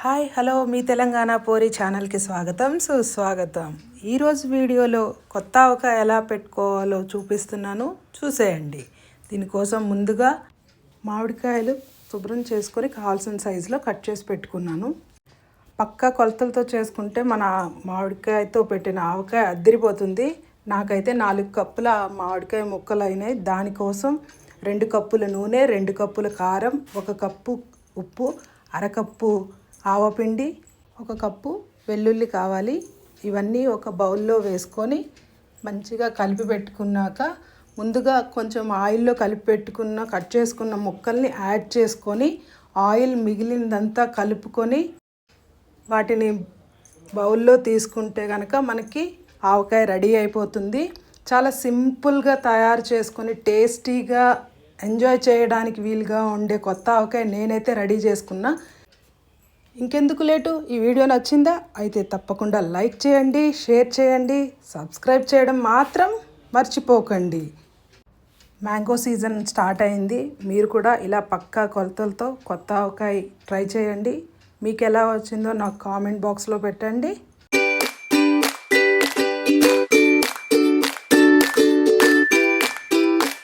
Hi hello మీ తెలంగాణ పోరి ఛానల్కి స్వాగతం సుస్వాగతం. ఈరోజు వీడియోలో కొత్త ఆవకాయ ఎలా పెట్టుకోవాలో చూపిస్తున్నాను. చూసేయండి. దీనికోసం ముందుగా మామిడికాయలు శుభ్రం చేసుకొని కావాల్సిన సైజులో కట్ చేసి పెట్టుకున్నాను. పక్కా కొలతలతో చేసుకుంటే మన మామిడికాయతో పెట్టిన ఆవకాయ అద్దరిపోతుంది. నాకైతే నాలుగు కప్పుల మామిడికాయ ముక్కలు అయినాయి దానికోసం రెండు కప్పుల నూనె రెండు కప్పుల కారం ఒక కప్పు ఉప్పు అరకప్పు ఆవపిండి ఒక కప్పు వెల్లుల్లి కావాలి. ఇవన్నీ ఒక బౌల్లో వేసుకొని మంచిగా కలిపి పెట్టుకున్నాక ముందుగా కొంచెం ఆయిల్లో కలిపి పెట్టుకున్న కట్ చేసుకున్న ముక్కల్ని యాడ్ చేసుకొని ఆయిల్ మిగిలిందంతా కలుపుకొని వాటిని బౌల్లో తీసుకుంటే కనుక మనకి ఆవకాయ రెడీ అయిపోతుంది. చాలా సింపుల్గా తయారు చేసుకొని టేస్టీగా ఎంజాయ్ చేయడానికి వీలుగా ఉండే కొత్త ఆవకాయ నేనైతే రెడీ చేసుకున్నా. ఇంకెందుకు లేటు? ఈ వీడియో నచ్చిందా? అయితే తప్పకుండా లైక్ చేయండి షేర్ చేయండి సబ్స్క్రైబ్ చేయడం మాత్రం మర్చిపోకండి. మ్యాంగో సీజన్ స్టార్ట్ అయింది. మీరు కూడా ఇలా పక్కా కొలతలతో కొత్త ఆవకాయ ట్రై చేయండి. మీకు ఎలా వచ్చిందో నాకు కామెంట్ బాక్స్లో పెట్టండి.